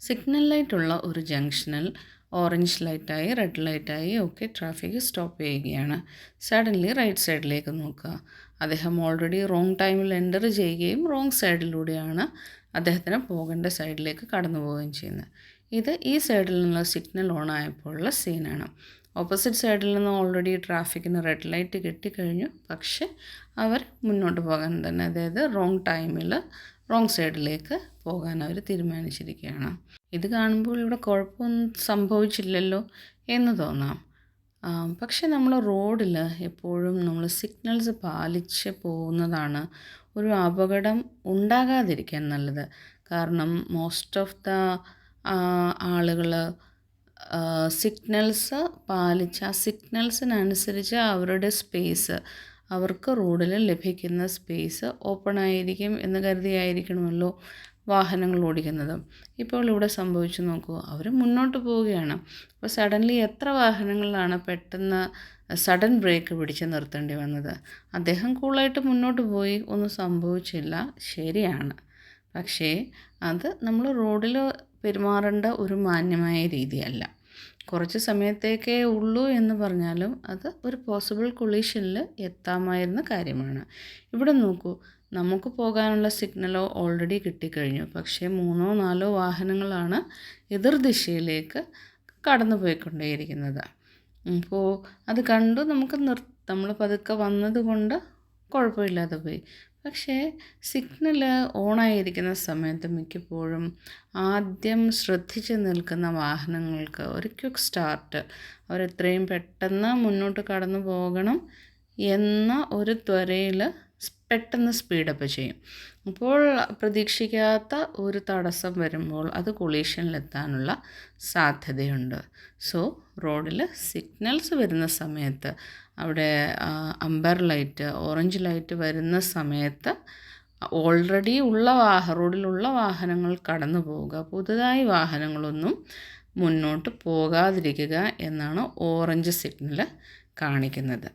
Signal ലൈറ്റുള്ള ഒരു ജംഗ്ഷനിൽ orange ലൈറ്റായി red ലൈറ്റായി ഒക്കെ ട്രാഫിക് സ്റ്റോപ്പ് ചെയ്യുകയാണ്. സഡൻലി റൈറ്റ് സൈഡിലേക്ക് നോക്കുക. അദ്ദേഹം ഓൾറെഡി റോങ് ടൈമിൽ എന്റർ ചെയ്യുകയും റോങ് സൈഡിലൂടെയാണ് അദ്ദേഹത്തിന് പോകേണ്ട സൈഡിലേക്ക് കടന്നു പോവുകയും ചെയ്യുന്നത്. ഇത് ഈ സൈഡിൽ നിന്നുള്ള സിഗ്നൽ ഓൺ ആയപ്പോഴുള്ള സീനാണ് ഓപ്പോസിറ്റ് സൈഡിൽ നിന്ന് ഓൾറെഡി ട്രാഫിക്കിന് റെഡ് ലൈറ്റ് കിട്ടിക്കഴിഞ്ഞു. പക്ഷെ അവർ മുന്നോട്ട് പോകാൻ തന്നെ അതായത് റോങ് ടൈമിൽ റോങ് സൈഡിലേക്ക് പോകാൻ അവർ തീരുമാനിച്ചിരിക്കുകയാണ്. ഇത് കാണുമ്പോൾ ഇവിടെ കുഴപ്പമൊന്നും സംഭവിച്ചില്ലല്ലോ എന്ന് തോന്നാം. പക്ഷെ നമ്മൾ റോഡിൽ എപ്പോഴും നമ്മൾ സിഗ്നൽസ് പാലിച്ച് പോകുന്നതാണ് ഒരു അപകടം ഉണ്ടാകാതിരിക്കാൻ നല്ലത്. കാരണം മോസ്റ്റ് ഓഫ് ദ ആളുകൾ സിഗ്നൽസ് പാലിച്ച് ആ സിഗ്നൽസിനനുസരിച്ച് അവരുടെ സ്പേസ് അവർക്ക് റോഡിൽ ലഭിക്കുന്ന സ്പേസ് ഓപ്പൺ ആയിരിക്കും എന്ന് കരുതിയായിരിക്കണമല്ലോ വാഹനങ്ങൾ ഓടിക്കുന്നത്. ഇപ്പോൾ ഇവിടെ സംഭവിച്ചു നോക്കൂ അവർ മുന്നോട്ട് പോവുകയാണ്. അപ്പോൾ സഡൻലി എത്ര വാഹനങ്ങളിലാണ് പെട്ടെന്ന് സഡൻ ബ്രേക്ക് പിടിച്ച് നിർത്തേണ്ടി വന്നത്? അദ്ദേഹം കൂളായിട്ട് മുന്നോട്ട് പോയി ഒന്നും സംഭവിച്ചില്ല ശരിയാണ്. പക്ഷേ അത് നമ്മൾ റോഡിൽ പെരുമാറേണ്ട ഒരു മാന്യമായ രീതിയല്ല. കുറച്ച് സമയത്തേക്കേ ഉള്ളൂ എന്ന് പറഞ്ഞാലും അത് ഒരു പോസിബിൾ കൊളീഷനിൽ എത്താമായിരുന്ന കാര്യമാണ്. ഇവിടെ നോക്കൂ നമുക്ക് പോകാനുള്ള സിഗ്നലോ ഓൾറെഡി കിട്ടിക്കഴിഞ്ഞു. പക്ഷേ മൂന്നോ നാലോ വാഹനങ്ങളാണ് എതിർദിശയിലേക്ക് കടന്നു പോയിക്കൊണ്ടേയിരിക്കുന്നത് അപ്പോൾ അത് കണ്ടു നമുക്ക് നിർ നമ്മൾ പതുക്കെ വന്നതുകൊണ്ട് കുഴപ്പമില്ലാതെ പോയി. പക്ഷേ സിഗ്നൽ ഓണായിരിക്കുന്ന സമയത്ത് മിക്കപ്പോഴും ആദ്യം ശ്രദ്ധിച്ച് നിൽക്കുന്ന വാഹനങ്ങൾക്ക് ഒരു ക്വിക്ക് സ്റ്റാർട്ട്. അവരെത്രയും പെട്ടെന്ന് മുന്നോട്ട് കടന്നു പോകണം എന്ന ഒരു ത്വരയിൽ പെട്ടെന്ന് സ്പീഡപ്പ് ചെയ്യും. അപ്പോൾ പ്രതീക്ഷിക്കാത്ത ഒരു തടസ്സം വരുമ്പോൾ അത് കൊളീഷനിലെത്താനുള്ള സാധ്യതയുണ്ട്. സോ റോഡിൽ സിഗ്നൽസ് വരുന്ന സമയത്ത് അവിടെ അമ്പർ ലൈറ്റ് ഓറഞ്ച് ലൈറ്റ് വരുന്ന സമയത്ത് ഓൾറെഡി ഉള്ള വാഹ റോഡിലുള്ള വാഹനങ്ങൾ കടന്നു പോവുക. പുതുതായി വാഹനങ്ങളൊന്നും മുന്നോട്ട് പോകാതിരിക്കുക എന്നാണ് ഓറഞ്ച് സിഗ്നൽ കാണിക്കുന്നത്.